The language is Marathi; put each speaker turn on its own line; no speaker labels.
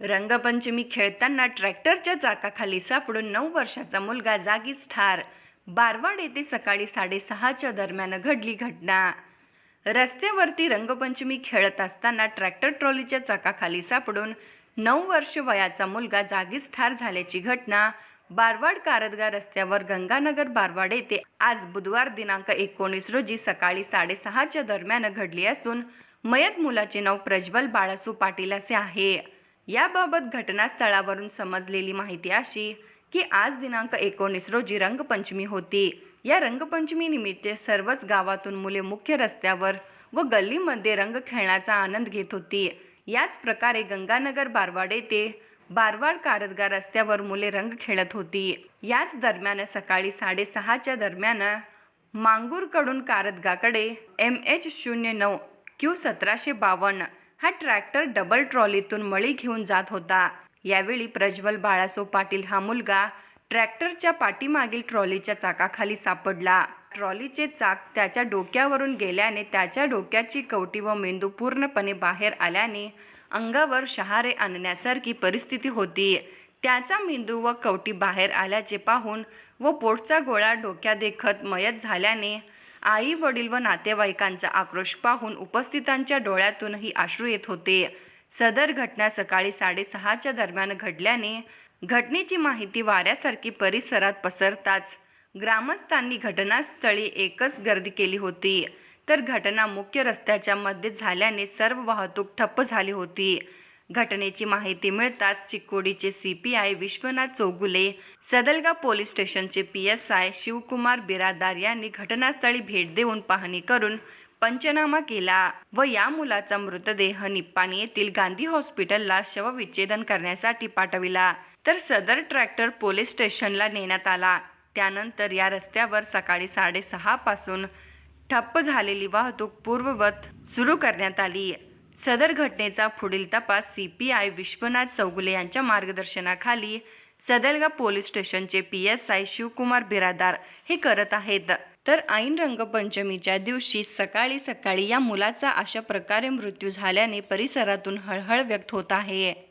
रंगपंचमी खेळताना ट्रॅक्टरच्या चाकाखाली सापडून नऊ वर्षाचा मुलगा जागीच ठार. बारवाड येथे सकाळी साडेसहाच्या दरम्यान घडली घटना. रस्त्यावरती रंगपंचमी खेळत असताना ट्रॅक्टर ट्रॉलीच्या चाकाखाली सापडून नऊ वर्ष वयाचा मुलगा जागीच ठार झाल्याची घटना. बारवाड कारदगा रस्त्यावर गंगानगर बारवाड येथे आज बुधवार दिनांक एकोणीस रोजी सकाळी साडेसहाच्या दरम्यान घडली असून मयत मुलाचे नाव प्रज्वल बाळासू पाटील असे आहे. याबाबत घटनास्थळावरून समजलेली माहिती अशी की आज दिनांक एकोणीस रोजी रंगपंचमी होती. या रंगपंचमी निमित्त सर्वच गावातून मुले मुख्य रस्त्यावर व गल्लीमध्ये रंग खेळण्याचा आनंद घेत होती. याच प्रकारे गंगानगर बारवाड येथे बारवाड कारदगा रस्त्यावर मुले रंग खेळत होती. याच दरम्यान सकाळी साडेसहाच्या दरम्यान मांगूरकडून कारदगाकडे एम एच शून्य नऊ क्यू सतराशे बावन्न हा ट्रॅक्टर डबल ट्रॉलीतून मळी घेऊन जात होता. यावेळी प्रज्वल बाळासो पाटील हा मुलगा ट्रॅक्टरच्या पाठीमागील ट्रॉलीच्या चाकाखाली सापडला. ट्रॉलीचे चाक त्याच्या डोक्यावरून गेल्याने त्याच्या डोक्याची कवटी व मेंदू पूर्णपणे बाहेर आल्याने अंगावर शहारे आणण्यासारखी परिस्थिती होती. त्याचा मेंदू व कवटी बाहेर आल्याचे पाहून व पोटचा गोळा डोक्या देखत मयत झाल्याने आई वडील व नातेवाईकांचा आक्रोश पाहून उपस्थितांच्या डोळ्यातूनही अश्रू येत होते. सदर घटना सकाळी साडेसहाच्या दरम्यान घडल्याने घटनेची माहिती वाऱ्यासारखी परिसरात पसरताच ग्रामस्थांनी घटनास्थळी एकच गर्दी केली होती. तर घटना मुख्य रस्त्याच्या मध्ये झाल्याने सर्व वाहतूक ठप्प झाली होती. घटनेची माहिती मिळताच चिकोडीचे सीपीआय विश्वनाथ चौगुले सदलगा पोलीस स्टेशनचे P S I Shivkumar Biradar यांनी घटनास्थळी भेट देऊन पाहणी करून पंचनामा केला व या मुलाचा मृतदेह निप्पाणी येथील गांधी हॉस्पिटलला शवविच्छेदन करण्यासाठी पाठविला. तर सदर ट्रॅक्टर पोलीस स्टेशनला नेण्यात आला. त्यानंतर या रस्त्यावर सकाळी साडेसहा पासून ठप्प झालेली वाहतूक पूर्ववत सुरू करण्यात आली. सदर घटनेचा पुढील तपास C P I Vishwanath Chougule यांच्या मार्गदर्शनाखाली सदलगा पोलीस स्टेशनचे P S I Shivkumar Biradar हे करत आहेत. तर ऐन रंगपंचमीच्या दिवशी सकाळी सकाळी या मुलाचा अशा प्रकारे मृत्यू झाल्याने परिसरातून हळहळ व्यक्त होत आहे.